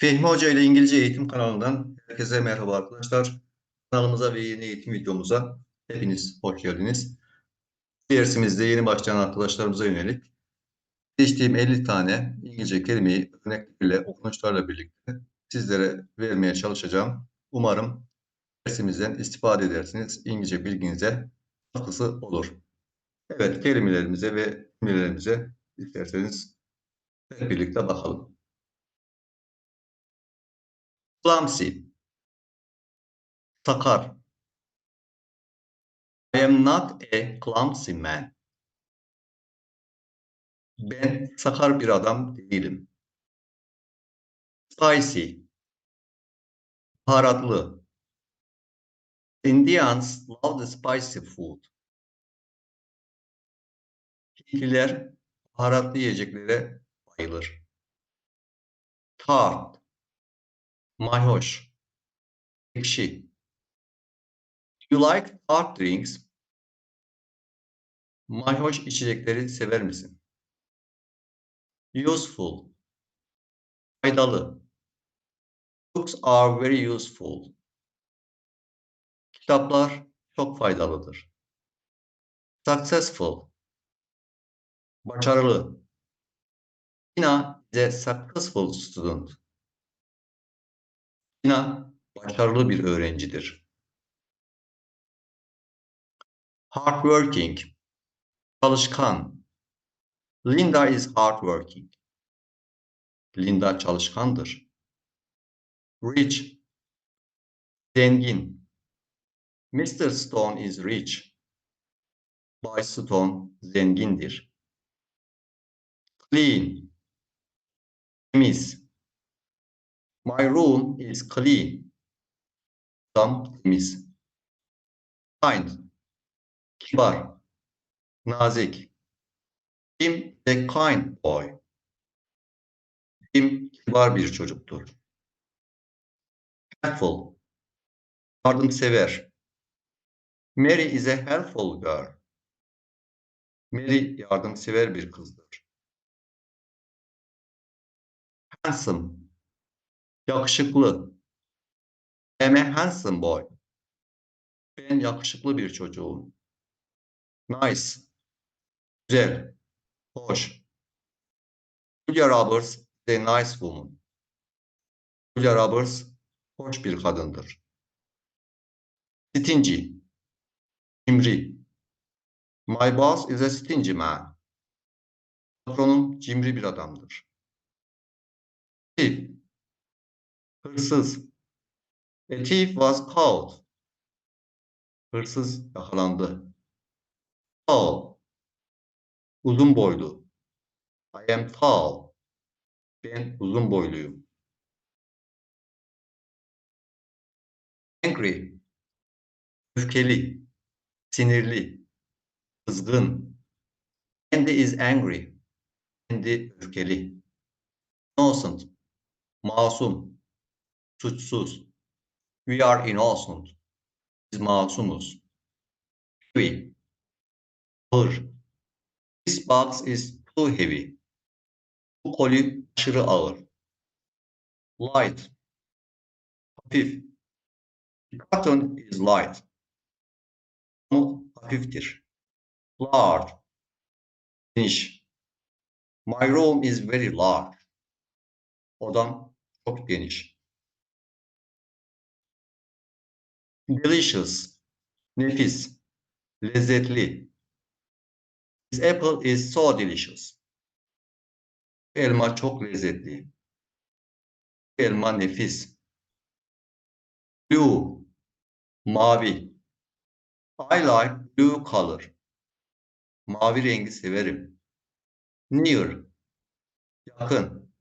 Fehmi Hoca ile İngilizce Eğitim kanalından herkese merhaba arkadaşlar. Kanalımıza ve yeni eğitim videomuza hepiniz hoş geldiniz. Dersimizde yeni başlayan arkadaşlarımıza yönelik seçtiğim 50 tane İngilizce kelimeyi örneklerle, okunuşlarla birlikte sizlere vermeye çalışacağım. Umarım dersimizden istifade edersiniz. İngilizce bilginize katkısı olur. Evet, kelimelerimize ve cümlelerimize isterseniz hep birlikte bakalım. Clumsy. Sakar. I am not a clumsy man. Ben sakar bir adam değilim. Spicy. Baharatlı. Indians love the spicy food. Hintliler baharatlı yiyeceklere bayılır. Tart. Mayhoş. Ekşi. You like tart drinks? Mayhoş içecekleri sever misin? Useful. Faydalı. Books are very useful. Kitaplar çok faydalıdır. Successful. Başarılı. Tina is a successful student. Tina başarılı bir öğrencidir. Hardworking. Çalışkan. Linda is hardworking. Linda çalışkandır. Rich. Zengin. Mr. Stone is rich. Bay Stone zengindir. Clean. Temiz. My room is clean. Odam temiz. Kind. Kibar. Nazik. Tim a kind boy. Tim kibar bir çocuktur. Helpful. Yardımsever. Mary is a helpful girl. Mary yardımsever bir kızdır. Handsome. Yakışıklı. I am a handsome boy. Ben yakışıklı bir çocuğum. Nice. Güzel. Hoş. Julia Roberts is a nice woman. Julia Roberts hoş bir kadındır. Stingy. Cimri. My boss is a stingy man. Patronum cimri bir adamdır. Thief. Hırsız. A thief was caught. Hırsız yakalandı. Tall. Uzun boylu. I am tall. Ben uzun boyluyum. Angry. Öfkeli. Sinirli. Kızgın. Andy is angry. Andy öfkeli. Innocent. Masum. Suçsuz. We are innocent. Biz masumuz. Heavy. Ağır. This box is too heavy. Bu koli aşırı ağır. Light. Hafif. The cotton is light. Pamuk hafiftir. Large. Geniş. My room is very large. Odam çok geniş. Delicious. Nefis. Lezzetli. This apple is so delicious. Elma çok lezzetli. Elma nefis. Blue. Mavi. I like blue color. Mavi rengi severim. Near. Yakın.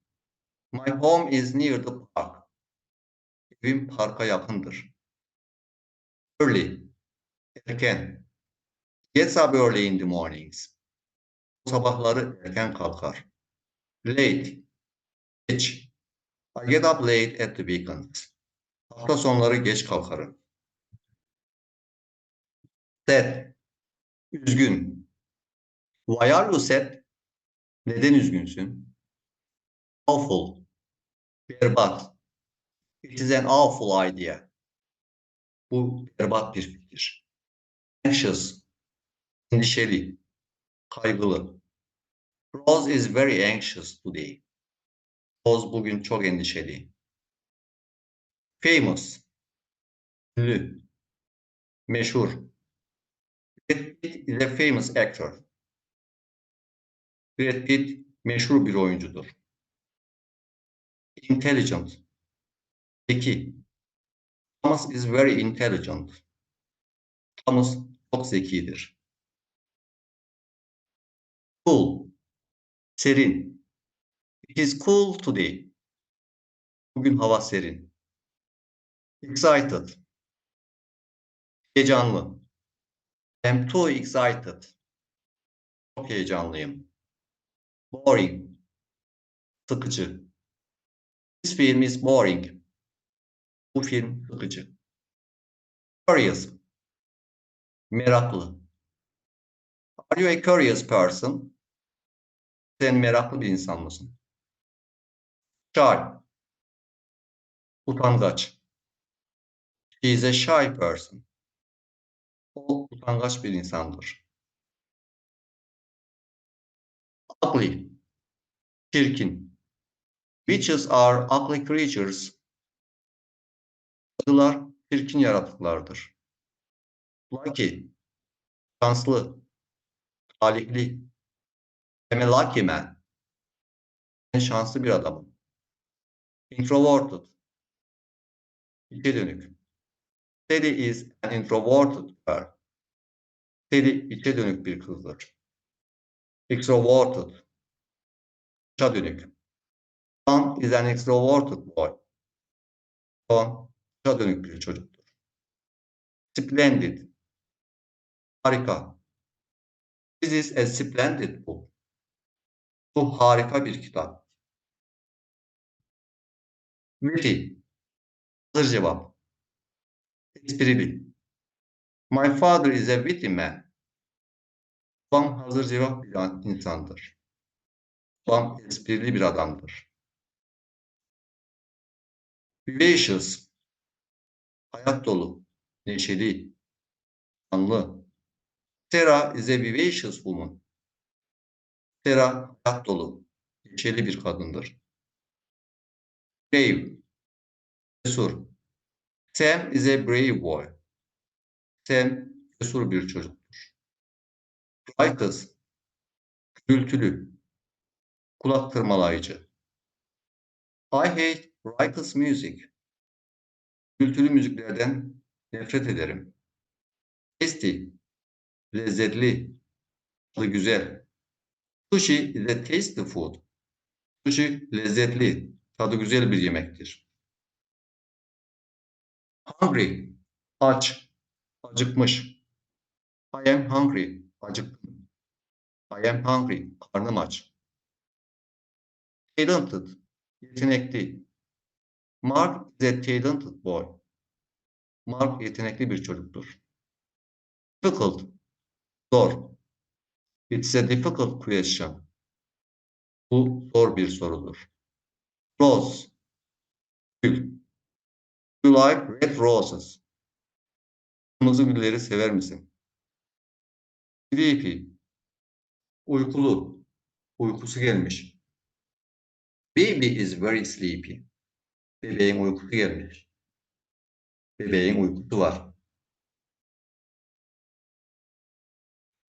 My home is near the park. Evim parka yakındır. Early. Erken. Gets up early in the mornings. Sabahları erken kalkar. Late. Geç. I get up late at the weekends. Hafta sonları geç kalkarım. Sad. Üzgün. Why are you sad? Neden üzgünsün? Awful. Berbat. It is an awful idea. Bu berbat bir fikir. Anxious. Endişeli. Kaygılı. Rose is very anxious today. Rose bugün çok endişeli. Famous. Ünlü. Meşhur. Brad Pitt is a famous actor. Brad Pitt meşhur bir oyuncudur. Intelligent. Zeki. Thomas is very intelligent. Thomas çok zekidir. Cool. Serin. It is cool today. Bugün hava serin. Excited. Heyecanlı. I'm too excited. Çok heyecanlıyım. Boring. Sıkıcı. This film is boring. Bu film sıkıcı. Curious. Meraklı. Are you a curious person? Sen meraklı bir insan mısın? Shy. Utangaç. She is a shy person. O utangaç bir insandır. Ugly. Çirkin. Witches are ugly creatures. Cadılar çirkin yaratıklardır. Lucky. Şanslı. Talihli. Lucky man. Ben şanslı bir adamım. Introverted. İçe dönük. Sadie is an introverted girl. Sadie içe dönük bir kızdır. Extroverted. Dışa dönük. John is an extroverted boy. Dışa dönük bir çocuktur. Splendid. Harika. This is a splendid book. Bu harika bir kitap. Witty. Hazır cevap. Esprili. My father is a witty man. Babam hazır cevap bir insandır. Babam esprili bir adamdır. Vivacious. Hayat dolu. Neşeli. Anlı. Sarah is a vivacious woman. Sarah hayat dolu. Neşeli bir kadındır. Brave. Cesur. Sam is a brave boy. Sam cesur bir çocuktur. Raucous. Gürültülü. Kulak tırmalayıcı. I hate raucous music. Gürültülü müziklerden nefret ederim. Tasty. Lezzetli. Tadı güzel. Sushi is a tasty food. Sushi lezzetli, tadı güzel bir yemektir. Hungry, aç, acıkmış. I am hungry, acıktım. I am hungry, karnım aç. Talented, yetenekli. Mark is a talented boy. Mark yetenekli bir çocuktur. Difficult, zor. It's a difficult question. Bu zor bir sorudur. Rose, gül. You like red roses. Kırmızı gülleri sever misin? Sleepy. Uykulu. Uykusu gelmiş. Baby is very sleepy. Bebeğin uykusu gelmiş. Bebeğin uykusu var.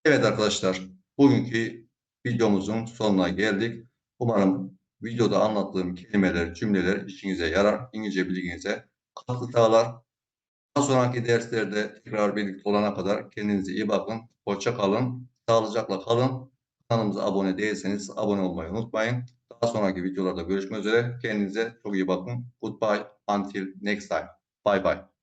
Evet arkadaşlar, bugünkü videomuzun sonuna geldik. Umarım videoda anlattığım kelimeler, cümleler işinize yarar, İngilizce bilginize katkı sağlar. Daha sonraki derslerde tekrar birlikte olana kadar kendinize iyi bakın. Hoşça kalın. Sağlıcakla kalın. Kanalımıza abone değilseniz abone olmayı unutmayın. Daha sonraki videolarda görüşmek üzere. Kendinize çok iyi bakın. Goodbye. Until next time. Bye bye.